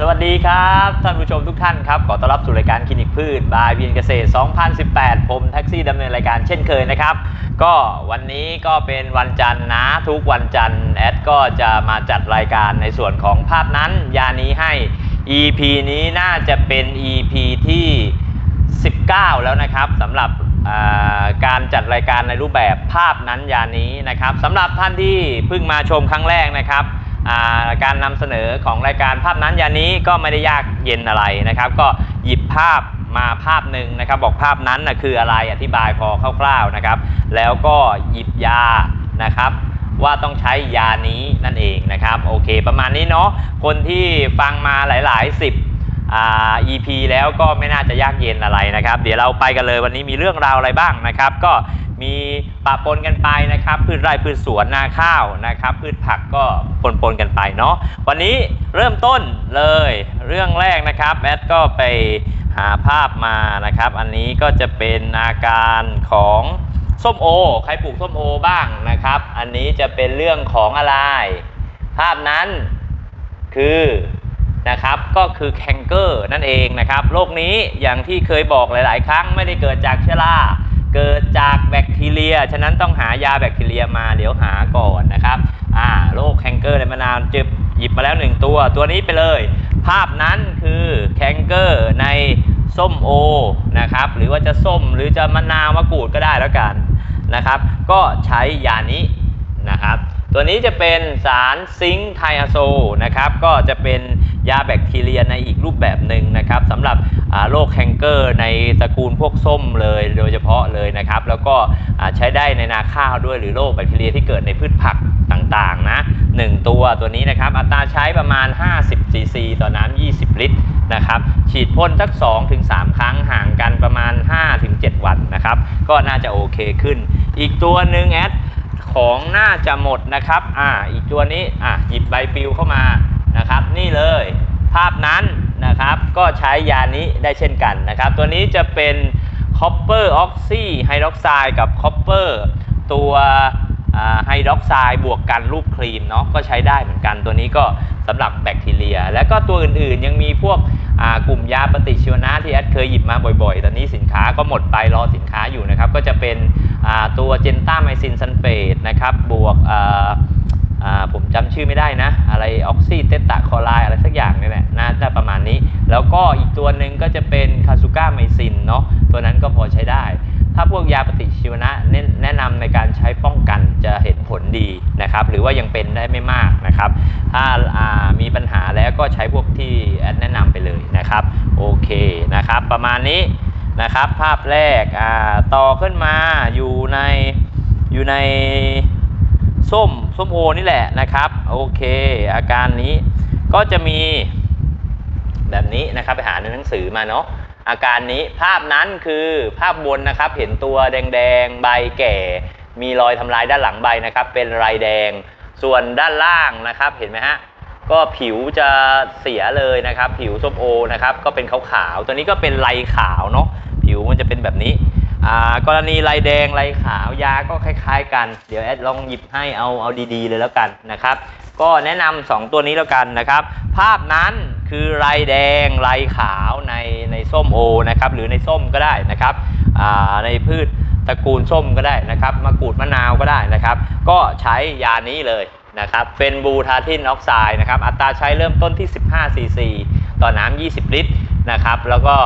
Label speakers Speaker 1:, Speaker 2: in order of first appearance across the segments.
Speaker 1: สวัสดีครับท่านผู้ชมทุกท่านครับขอต้อนรับสู่รายการคลินิกพืชบายเบียนเกษตร 2018 ผมแท็กซี่ดำเนินรายการเช่นเคยนะครับ ก็วันนี้ก็เป็นวันจันทร์นะทุกวันจันทร์แอดก็จะมาจัดรายการในส่วนของภาพนั้น ยานี้ให้ EP นี้น่าจะเป็น EP ที่ 19 แล้วนะครับสำหรับการจัดรายการในรูปแบบภาพนั้นยานี้นะครับสำหรับท่านที่เพิ่งมาชมครั้งแรกนะครับ การนำเสนอของรายการภาพนั้นยานี้ก็ไม่ได้ยากเย็นอะไรนะครับ ก็หยิบภาพมาภาพหนึ่งนะครับ บอกภาพนั้นนะคืออะไรอธิบายพอคร่าวๆนะครับ แล้วก็หยิบยานะครับว่าต้องใช้ยานี้นั่นเองนะครับ โอเค ประมาณนี้เนาะคนที่ฟังมาหลายๆสิบอ่า EP แล้วก็ไม่น่าจะยากเย็นอะไรนะครับ เดี๋ยวเราไปกันเลยวันนี้มีเรื่องราวอะไรบ้างนะครับ ก็ มีปะปนกันไปนะครับ พืชไร่พืชสวนนาข้าวนะครับ พืชผักก็ปนปนกันไปเนาะวันนี้เริ่มต้นเลยเรื่องแรกนะครับแอดก็ไปหาภาพมานะครับ อันนี้ก็จะเป็นอาการของส้มโอ ใครปลูกส้มโอบ้างนะครับ อันนี้จะเป็นเรื่องของอะไร ภาพนั้นคือนะครับก็คือแคนเกอร์นั่นเองนะครับโรคนี้อย่างที่เคยบอกหลาย ๆ ครั้งไม่ได้เกิดจากเชื้อรา เกิดจากแบคทีเรีย ฉะนั้นต้องหายาแบคทีเรียมาเดี๋ยวหาก่อนนะครับอ่าโรคแคนเกอร์ในมะนาวจึบหยิบมาแล้วหนึ่งตัว ตัวนี้ไปเลย ภาพนั้นคือแคนเกอร์ในส้มโอนะครับ หรือว่าจะส้มหรือจะมะนาวมะกรูดก็ได้แล้วกันนะครับ ก็ใช้ยานี้นะครับ ตัวนี้จะเป็นสารซิงค์ไทอะโซนะครับ ก็จะเป็น ยาแบคทีเรียในอีกรูปแบบหนึ่งนะครับสำหรับโรคแคนเกอร์ในตระกูลพวกส้มเลยโดยเฉพาะเลยนะครับ แล้วก็ใช้ได้ในนาข้าวด้วยหรือโรคแบคทีเรียที่เกิดในพืชผักต่างๆนะหนึ่งตัวตัวนี้นะครับ อัตราใช้ประมาณ 50ซีซีต่อน้ำ20 ลิตรนะครับ ฉีดพ่นสัก 2-3 ครั้งห่างกันประมาณ 5-7 วันนะครับ ก็น่าจะโอเคขึ้น อีกตัวหนึ่งแอดของน่าจะหมดนะครับ อ่า อีกตัวนี้ อะหยิบใบปลิวเข้ามา นะครับ นี่เลยภาพนั้นนะครับก็ใช้ยานี้ได้เช่นกันนะครับ ตัวนี้จะเป็นคอปเปอร์ออกซีไฮดรอกไซด์กับคอปเปอร์ตัวไฮดรอกไซด์บวกกันรูปครีมเนาะก็ใช้ได้เหมือนกันตัวนี้ก็สำหรับแบคทีเรีย แล้วก็ตัวอื่นๆยังมีพวกกลุ่มยาปฏิชีวนะที่แอดเคยหยิบมาบ่อยๆ ตอนนี้สินค้าก็หมดไปรอสินค้าอยู่นะครับ ก็จะเป็นตัวเจนต้าไมซินซันเฟตนะครับบวกอ ผมจำชื่อไม่ได้นะ อะไรออกซิเตตาคอไลอะไรสักอย่างนี่แหละน่าจะประมาณนี้ แล้วก็อีกตัวหนึ่งก็จะเป็นคาซูก้าไมซินเนาะตัวนั้นก็พอใช้ได้ ถ้าพวกยาปฏิชีวนะแนะแนะนำในการใช้ป้องกันจะเห็นผลดีนะครับ หรือว่ายังเป็นได้ไม่มากนะครับ ถ้าอ่ามีปัญหาแล้วก็ใช้พวกที่แอดแนะนำไปเลยนะครับ โอเคนะครับ ประมาณนี้นะครับ ภาพแรกอ่าต่อขึ้นมาอยู่ในอยู่ใน ส้มส้มโอนี่แหละนะครับ โอเค อาการนี้ก็จะมีแบบนี้นะครับไปหาในหนังสือมาเนาะอาการนี้ภาพนั้นคือภาพบนนะครับ เห็นตัวแดงๆใบแก่ มีรอยทำลายด้านหลังใบนะครับ เป็นลายแดง ส่วนด้านล่างนะครับเห็นไหมฮะก็ผิวจะเสียเลยนะครับ ผิวส้มโอนะครับ ก็เป็นขาวๆตัวนี้ก็เป็นลายขาวเนาะผิวมันจะเป็นแบบนี้ อ่ากรณีลายแดงลายขาวยาก็คล้าย ๆ กัน เดี๋ยวแอดลองหยิบให้เอาเอาดีๆเลยแล้วกันนะครับ ก็แนะนำสองตัวนี้แล้วกันนะครับ ภาพนั้นคือลายแดงลายขาวในในส้มโอนะครับหรือในส้มก็ได้นะครับในพืชตระกูลส้มก็ได้นะครับมะกรูดมะนาวก็ได้นะครับ ก็ใช้ยานี้เลยนะครับเป็นบูทาทินออกไซด์นะครับอัตราใช้เริ่มต้นที่ 15 ซีซี ต่อน้ำ 20 ลิตรนะครับแล้วก็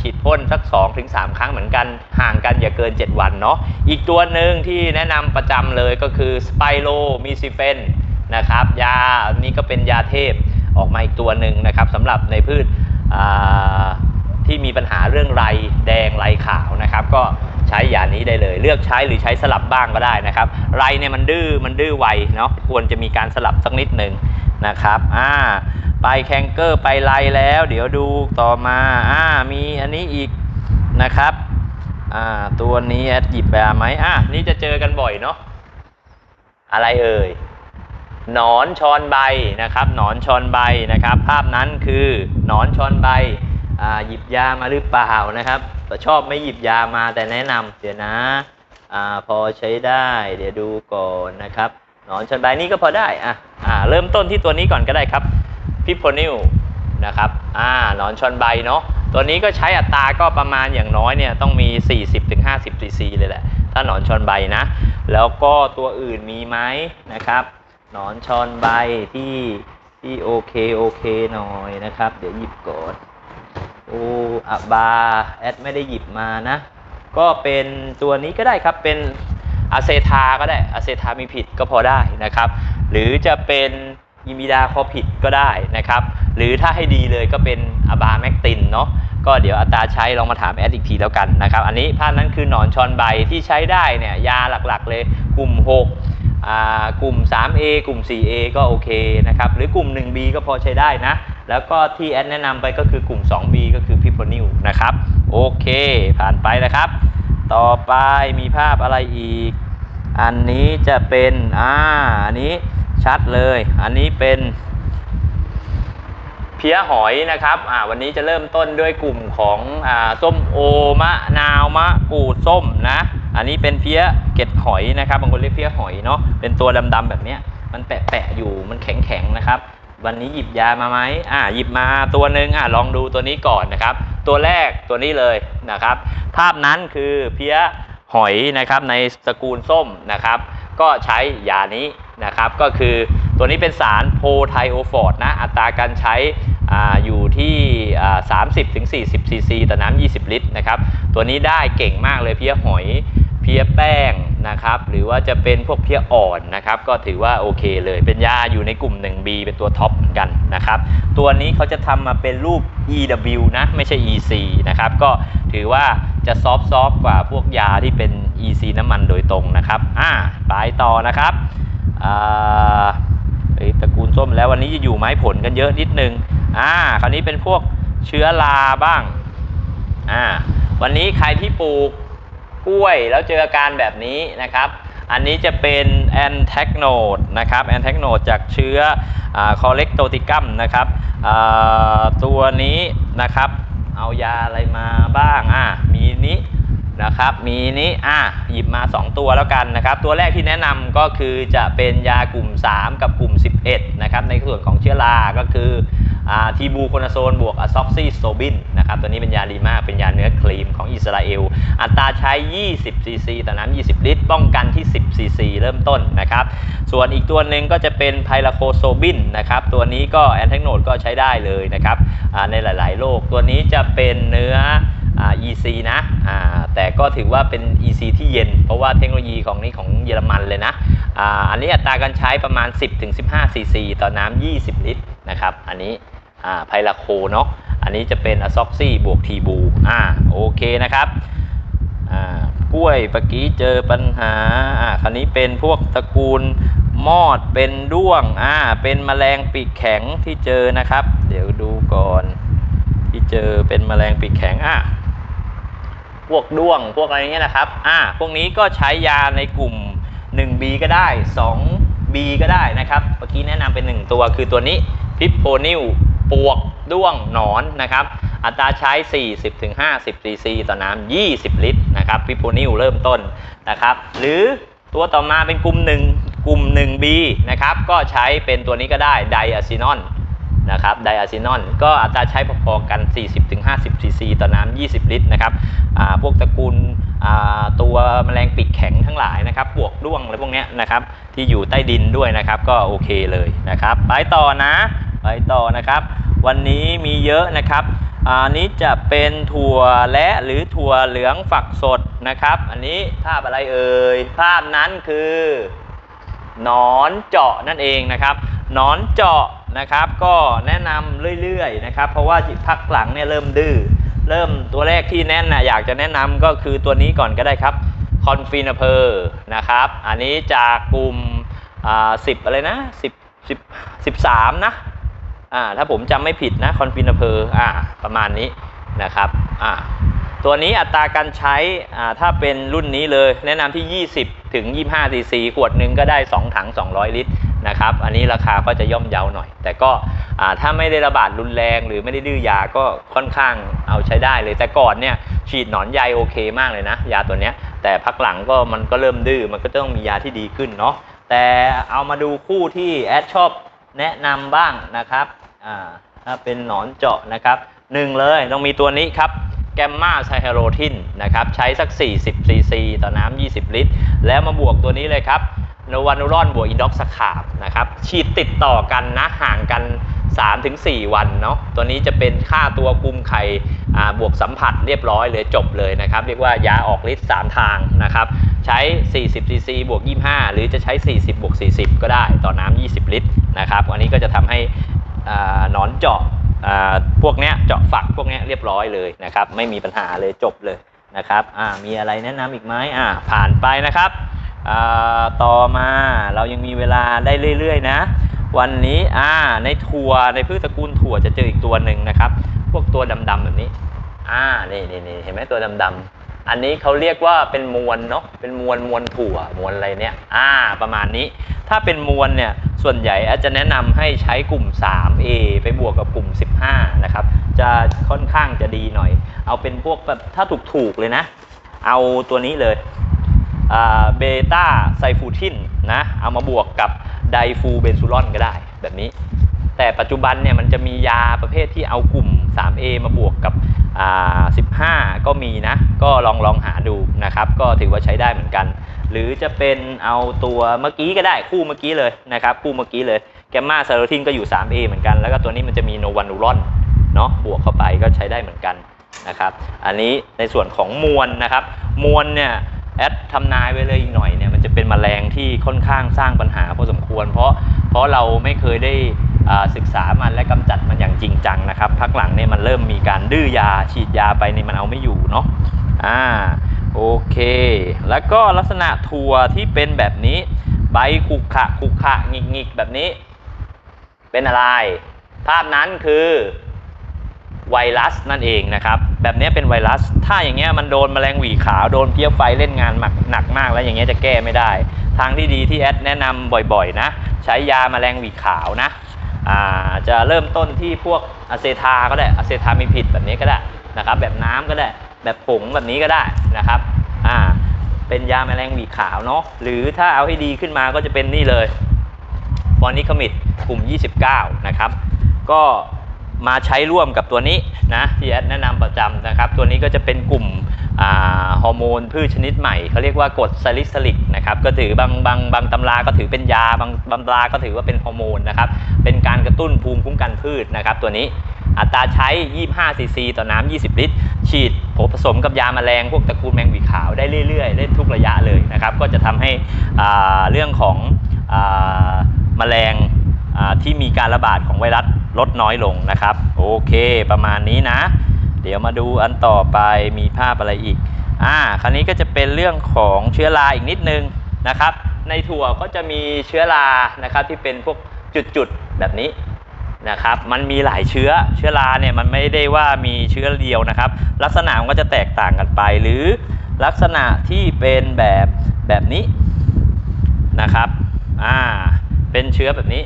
Speaker 1: ฉีดพ่นสัก 2-3 ครั้งเหมือนกันห่างกันอย่าเกิน 7 วันเนาะอีกตัวหนึ่งที่แนะนำประจำเลยก็คือสไปโรมิซิเฟนนะครับยาอันนี้ก็เป็นยาเทพออกมาอีกตัวหนึ่งนะครับสำหรับในพืชที่มีปัญหาเรื่องไรแดงไรขาวนะครับ ก็ใช้ยานี้ได้เลย เลือกใช้หรือใช้สลับบ้างก็ได้นะครับไรเนี่ยมันดื้อมันดื้อไวเนาะควรจะมีการสลับสักนิดหนึ่งนะครับอ่า ไปแคนเกอร์ไปไรแล้ว เดี๋ยวดูต่อมาอ่ามีอันนี้อีกนะครับอ่าตัวนี้แอดหยิบไปไหมอะนี่จะเจอกันบ่อยเนาะอะไรเอ่ยหนอนชอนใบนะครับหนอนชอนใบนะครับ ภาพนั้นคือหนอนชอนใบอ่าหยิบยามาหรือเปล่านะครับชอบไม่หยิบยามาแต่แนะนำเดี๋ยวนะอ่าพอใช้ได้เดี๋ยวดูก่อนนะครับหนอนชอนใบนี่ก็พอได้อะอ่าเริ่มต้นที่ตัวนี้ก่อนก็ได้ครับ พิโพนิลนะครับอ่าหนอนชอนใบเนาะตัวนี้ก็ใช้อัตราก็ประมาณอย่างน้อยเนี่ยต้องมี 40-50ซีซีเลยแหละ ถ้าหนอนชอนใบนะ แล้วก็ตัวอื่นมีไหมนะครับ หนอนชอนใบที่ที่โอเคโอเคหน่อยนะครับ เดี๋ยวหยิบก่อนโอ้อะบาแอดไม่ได้หยิบมานะ ก็เป็นตัวนี้ก็ได้ครับเป็นอะเซทาก็ได้อะเซทามีผิดก็พอได้นะครับ หรือจะเป็น อิมิดาคอผิดก็ได้นะครับ หรือถ้าให้ดีเลยก็เป็นอะบาแมกตินเนาะก็เดี๋ยวอัตราใช้ลองมาถามแอดอีกทีแล้วกันนะครับ อันนี้ภาพนั้นคือหนอนชอนใบที่ใช้ได้เนี่ยยาหลักๆเลยกลุ่ม 6 กลุ่ม 3A กลุ่ม 4A ก็โอเคนะครับ หรือกลุ่ม 1B ก็พอใช้ได้นะ แล้วก็ที่แอดแนะนำไปก็คือกลุ่ม 2B ก็คือพิโพนิวนะครับ โอเค ผ่านไปนะครับ ต่อไปมีภาพอะไรอีก อันนี้จะเป็น อ่า อันนี้ ชัดเลย อันนี้เป็นเพี้ยหอยนะครับอ่าวันนี้จะเริ่มต้นด้วยกลุ่มของอ่าส้มโอมะนาวมะกูดส้มนะ อันนี้เป็นเพี้ยเก็ดหอยนะครับบางคนเรียกเพี้ยหอยเนาะเป็นตัวดำๆแบบเนี้ยมันแปะๆอยู่มันแข็งๆนะครับ วันนี้หยิบยามาไหมอ่าหยิบมาตัวหนึ่งอ่าลองดูตัวนี้ก่อนนะครับ ตัวแรกตัวนี้เลยนะครับ ภาพนั้นคือเพี้ยหอยนะครับในตระกูลส้มนะครับ ก็ใช้ยานี้ นะครับก็คือตัวนี้เป็นสารโพไทโอฟอร์ดนะอัตราการใช้ออยู่ที่ 30ถึง40 ซีซีต่อน้ำ20 ลิตรนะครับตัวนี้ได้เก่งมากเลยเพี้ยหอยเพี้ยแป้งนะครับหรือว่าจะเป็นพวกเพี้ยอ่อนนะครับก็ถือว่าโอเคเลยเป็นยาอยู่ในกลุ่ม 1B เป็นตัวท็อปเหมือนกันนะครับตัวนี้เขาจะทำมาเป็นรูป EW นะไม่ใช่ EC นะครับก็ถือว่าจะซอฟต์ๆกว่าพวกยาที่เป็น EC น้ำมันโดยตรงนะครับอ่าไปต่อนะครับ ตระกูลส้มแล้ววันนี้จะอยู่ไม้ผลกันเยอะนิดนึงอ่าคราวนี้เป็นพวกเชื้อราบ้างอ่าวันนี้ใครที่ปลูกกล้วยแล้วเจออาการแบบนี้นะครับ อันนี้จะเป็นแอนแทกโนดนะครับแอนแทกโนดจากเชื้อคอเล็กโตติกัมนะครับตัวนี้นะครับเอายาอะไรมาบ้างอ่า นะครับ มีนี้อะหยิบมา 2 ตัวแล้วกันนะครับ ตัวแรกที่แนะนำก็คือจะเป็นยากลุ่ม 3 กับกลุ่ม 11 นะครับ ในส่วนของเชื้อราก็คืออ่าทีบูโคนาโซนบวกอะซ็อกซิโซบินนะครับตัวนี้เป็นยาดีมากเป็นยาเนื้อครีมของอิสราเอล อัตราใช้ 20 ซีซีต่อน้ำ20 ลิตร ป้องกันที่ 10 ซีซีเริ่มต้นนะครับ ส่วนอีกตัวหนึ่งก็จะเป็นไพลาโคโซบินนะครับ ตัวนี้ก็แอนแทกโนดก็ใช้ได้เลยนะครับในหลาย ๆ โรคตัวนี้จะเป็นเนื้อ EC นะแต่ก็ถือว่าเป็น EC ที่เย็น เพราะว่าเทคโนโลยีของนี้ของเยอรมันเลยนะอันนี้อัตราการใช้ประมาณ 10-15 ซีซีต่อน้ำ 20 ลิตรนะครับ อันนี้ไพลาโคเนาะอันนี้จะเป็นอะซ็อกซี่บวกทีบูอ่าโอเคนะครับอ่ากล้วยเมื่อกี้เจอปัญหาอ่าคราวนี้เป็นพวกตระกูลมอดเป็นด้วงอ่าเป็นแมลงปีกแข็งที่เจอนะครับ เดี๋ยวดูก่อนที่เจอเป็นแมลงปีกแข็งอะ พวกด้วงพวกอะไรเงี้ยนะครับอ่าพวกนี้ก็ใช้ยาในกลุ่ม 1B ก็ได้ 2B ก็ได้นะครับเมื่อกี้แนะนำเป็น 1 ตัวคือตัวนี้พิปโพนิลปวกด้วงหนอนนะครับอัตราใช้ 40-50ซีซีต่อน้ำ20 ลิตรนะครับพิปโพนิลเริ่มต้นนะครับหรือตัวต่อมาเป็นกลุ่ม 1 กลุ่ม 1B นะครับก็ใช้เป็นตัวนี้ก็ได้ไดอะซินอน นะครับไดอะซินอนก็อัตราใช้พอๆกัน 40-50ซีซีต่อน้ำ20 ลิตรนะครับพวกตระกูลตัวแมลงปีกแข็งทั้งหลายนะครับพวกด้วงอะไรพวกนี้นะครับที่อยู่ใต้ดินด้วยนะครับก็โอเคเลยนะครับไปต่อนะไปต่อนะครับ วันนี้มีเยอะนะครับอันนี้จะเป็นถั่วและหรือถั่วเหลืองฝักสดนะครับ อันนี้ภาพอะไรเอ่ยภาพนั้นคือหนอนเจาะนั่นเองนะครับหนอนเจาะ นะครับ ก็แนะนำเรื่อยๆนะครับ เพราะว่าพักหลังเนี่ยเริ่มดื้อเริ่มตัวแรกที่แน่นนะอยากจะแนะนำก็คือตัวนี้ก่อนก็ได้ครับคอนฟีนเพอร์นะครับ อันนี้จากกลุ่มอ่าสิบอะไรนะสิบสิบสิบสามนะอ่าถ้าผมจำไม่ผิดนะคอนฟีนเพอร์อ่าประมาณนี้นะครับอ่าตัวนี้อัตราการใช้อ่าถ้าเป็นรุ่นนี้เลยแนะนำที่ 20 ถึง 25ซีซีขวดหนึ่งก็ได้ 2 ถัง 200 ลิตร นะครับ อันนี้ราคาก็จะย่อมเยาหน่อย แต่ก็ถ้าไม่ได้ระบาดรุนแรงหรือไม่ได้ดื้อยาก็ค่อนข้างเอาใช้ได้เลย แต่ก่อนเนี่ยฉีดหนอนใยโอเคมากเลยนะ ยาตัวเนี้ย แต่พักหลังก็มันก็เริ่มดื้อ มันก็ต้องมียาที่ดีขึ้นเนาะ แต่เอามาดูคู่ที่แอดชอบแนะนำบ้างนะครับ อ่า ถ้าเป็นหนอนเจาะนะครับหนึ่งเลยต้องมีตัวนี้ครับ แกมมาไซเฮโรทินนะครับ ใช้สัก 40 ซีซี ต่อน้ำ 20 ลิตร แล้วมาบวกตัวนี้เลยครับโนวานูรอนบวกอินด็อกสคาบนะครับฉีดติดต่อกันนะห่างกัน 3-4 วันเนาะตัวนี้จะเป็นค่าตัวคุมไข่บวกสัมผัสเรียบร้อยเลยจบเลยนะครับ เรียกว่ายาออกฤทธิ์3ทางนะครับใช้ 40 ซีซีบวก 25 หรือจะใช้ 40 บวก 40 ก็ได้ต่อน้ำ 20 ลิตรนะครับอันนี้ก็จะทำให้อนอนเจาะ พวกเนี้ยเจาะฝักพวกเนี้ยเรียบร้อยเลยนะครับไม่มีปัญหาเลยจบเลยนะครับอ่ามีอะไรแนะนำอีกไหมอ่าผ่านไปนะครับอ่าต่อมาเรายังมีเวลาได้เรื่อยๆนะ วันนี้อ่าในถั่วในพืชตระกูลถั่วจะเจออีกตัวหนึ่งนะครับ พวกตัวดำๆแบบนี้อ่านี่นี่นี่เห็นไหมตัวดำๆ อันนี้เขาเรียกว่าเป็นมวลเนาะเป็นมวลมวลถั่วมวลอะไรเนี่ยอ่าประมาณนี้ ถ้าเป็นมวลเนี่ยส่วนใหญ่อาจจะแนะนำให้ใช้กลุ่ม 3A ไปบวกกับกลุ่ม 15นะครับจะค่อนข้างจะดีหน่อย เอาเป็นพวกแบบถ้าถูกๆเลยนะ เอาตัวนี้เลยอ่าเบต้าไซฟูทินนะเอามาบวกกับไดฟูเบนซูลอนก็ได้แบบนี้ แต่ปัจจุบันเนี่ยมันจะมียาประเภทที่เอากลุ่ม 3A มาบวกกับ 15 ก็มีนะ ก็ลองลองหาดูนะครับ ก็ถือว่าใช้ได้เหมือนกัน หรือจะเป็นเอาตัวเมื่อกี้ก็ได้คู่เมื่อกี้เลยนะครับ คู่เมื่อกี้เลยแกมมาซาโรทินก็อยู่ 3A เหมือนกัน แล้วก็ตัวนี้มันจะมีโนวานูรอนเนาะบวกเข้าไปก็ใช้ได้เหมือนกันนะครับ อันนี้ในส่วนของมวลนะครับ มวลเนี่ยแอดทำนายไว้เลยอีกหน่อยเนี่ยมันจะเป็นแมลงที่ค่อนข้างสร้างปัญหาพอสมควร เพราะเพราะเราไม่เคยได้ ศึกษามันและกำจัดมันอย่างจริงจังนะครับพักหลังเนี่ยมันเริ่มมีการดื้อยาฉีดยาไปเนี่ยมันเอาไม่อยู่เนาะอ่าโอเค แล้วก็ลักษณะถั่วที่เป็นแบบนี้ใบขุกขะขุกขะหงิกหงิกแบบนี้ เป็นอะไร ภาพนั้นคือไวรัสนั่นเองนะครับ แบบนี้เป็นไวรัส ถ้าอย่างเงี้ยมันโดนแมลงหวีขาวโดนเพี้ยไฟเล่นงานหนักหนักมากแล้วอย่างเงี้ยจะแก้ไม่ได้ ทางที่ดีที่แอดแนะนำบ่อยๆ นะ ใช้ยาแมลงหวีขาวนะ จะเริ่มต้นที่พวกอะเซทาก็ได้อะเซทามีผิดแบบนี้ก็ได้นะครับแบบน้ำก็ได้แบบผงแบบนี้ก็ได้นะครับอ่าเป็นยาแมลงหวีขาวเนาะหรือถ้าเอาให้ดีขึ้นมาก็จะเป็นนี่เลยฟอนิคามิดกลุ่ม 29 นะครับ ก็มาใช้ร่วมกับตัวนี้นะที่แอดแนะนำประจำนะครับ ตัวนี้ก็จะเป็นกลุ่ม ฮอร์โมนพืชชนิดใหม่เขาเรียกว่ากรดซาลิซิลิกนะครับก็ถือบางบางบางตำราก็ถือเป็นยาบางบางตำราก็ถือว่าเป็นฮอร์โมนนะครับเป็นการกระตุ้นภูมิคุ้มกันพืชนะครับตัวนี้อัตราใช้ 25 ซีซี ต่อน้ำ 20 ลิตร ฉีดผสมกับยาแมลงพวกตระกูลแมงวีขาวได้เรื่อยๆ ได้ทุกระยะเลยนะครับ ก็จะทำให้อ่าเรื่องของอ่าแมลงอ่าที่มีการระบาดของไวรัสลดน้อยลงนะครับ โอเค ประมาณนี้นะ เดี๋ยวมาดูอันต่อไปมีภาพอะไรอีก อ่า คราวนี้ก็จะเป็นเรื่องของเชื้อราอีกนิดนึงนะครับ ในถั่วก็จะมีเชื้อรานะครับที่เป็นพวกจุดๆแบบนี้นะครับ มันมีหลายเชื้อ เชื้อราเนี่ยมันไม่ได้ว่ามีเชื้อเดียวนะครับ ลักษณะมันก็จะแตกต่างกันไป หรือลักษณะที่เป็นแบบแบบนี้นะครับ อ่า เป็นเชื้อแบบนี้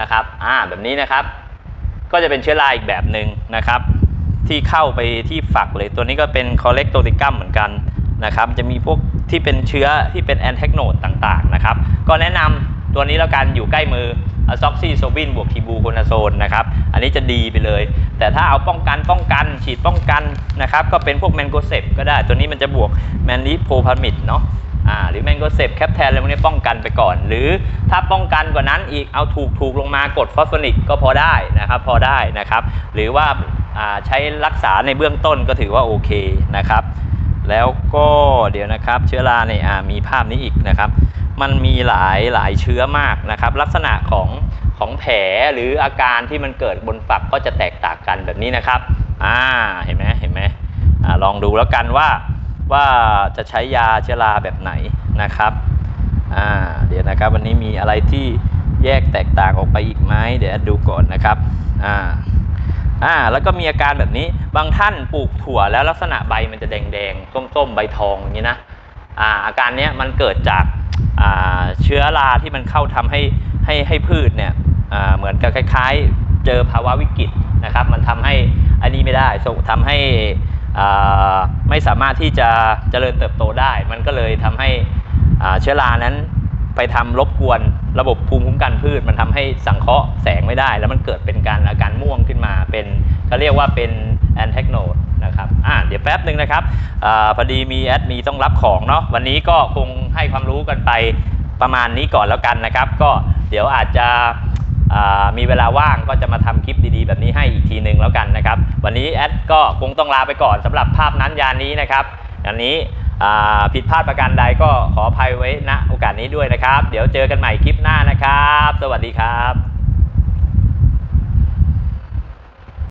Speaker 1: นะครับ อ่า แบบนี้นะครับ ก็จะเป็นเชื้อราอีกแบบหนึ่งนะครับ ที่เข้าไปที่ฝักเลย ตัวนี้ก็เป็นคอเลกโตติกัมเหมือนกันนะครับ จะมีพวกที่เป็นเชื้อที่เป็นแอนแทกโนดต่างๆนะครับ ก็แนะนำตัวนี้แล้วกันอยู่ใกล้มือซอกซี่โซบินบวกคีบูโคนาโซนนะครับ อันนี้จะดีไปเลย แต่ถ้าเอาป้องกันป้องกันฉีดป้องกันนะครับ ก็เป็นพวกแมนโกเซปก็ได้ ตัวนี้มันจะบวกแมนลิโพพามิดเนาะอ่าหรือแมงโกเซปแคปแทนอะไรพวกนี้ป้องกันไปก่อน หรือถ้าป้องกันกว่านั้นอีกเอาถูกถูกลงมากดฟอสฟอนิกก็พอได้นะครับ พอได้นะครับ หรือว่า ใช้รักษาในเบื้องต้นก็ถือว่าโอเคนะครับ แล้วก็เดี๋ยวนะครับเชื้อราเนี่ยอ่ามีภาพนี้อีกนะครับ มันมีหลายหลายเชื้อมากนะครับ ลักษณะของของแผลหรืออาการที่มันเกิดบนฝักก็จะแตกต่างกันแบบนี้นะครับอ่าเห็นไหมเห็นไหมอ่าลองดูแล้วกันว่าว่าจะใช้ยาเชื้อราแบบไหนนะครับอ่าเดี๋ยวนะครับวันนี้มีอะไรที่แยกแตกต่างออกไปอีกไหมเดี๋ยวดูก่อนนะครับอ่า อ่าแล้วก็มีอาการแบบนี้บางท่านปลูกถั่วแล้วลักษณะใบมันจะแดงๆส้มๆใบทองอย่างนี้นะอ่าอาการเนี้ยมันเกิดจากอ่าเชื้อราที่มันเข้าทำให้ให้ให้พืชเนี่ยอ่าเหมือนกับคล้ายๆ เจอภาวะวิกฤตนะครับ มันทำให้อันนี้ไม่ได้ส่งทำให้อ่าไม่สามารถที่จะเจริญเติบโตได้ มันก็เลยทำให้อ่าเชื้อรานั้น ไปทำรบกวนระบบภูมิคุ้มกันพืช มันทำให้สังเคราะห์แสงไม่ได้ แล้วมันเกิดเป็นการอาการม่วงขึ้นมาเป็นเขาเรียกว่าเป็นแอนเทคโนดนะครับอ่าเดี๋ยวแป๊บหนึ่งนะครับอพอดีมีแอดมีต้องรับของเนาะวันนี้ก็คงให้ความรู้กันไปประมาณนี้ก่อนแล้วกันนะครับ ก็เดี๋ยวอาจจะมีเวลาว่างก็จะมาทำคลิปดีๆ แบบนี้ให้อีกทีหนึ่งแล้วกันนะครับ วันนี้แอดก็คงต้องลาไปก่อนสำหรับภาพนั้นยานนี้นะครับอันนี้ ผิดพลาดประการใดก็ขออภัยไว้ณโอกาสนี้ด้วยนะครับ เดี๋ยวเจอกันใหม่คลิปหน้านะครับ สวัสดีครับ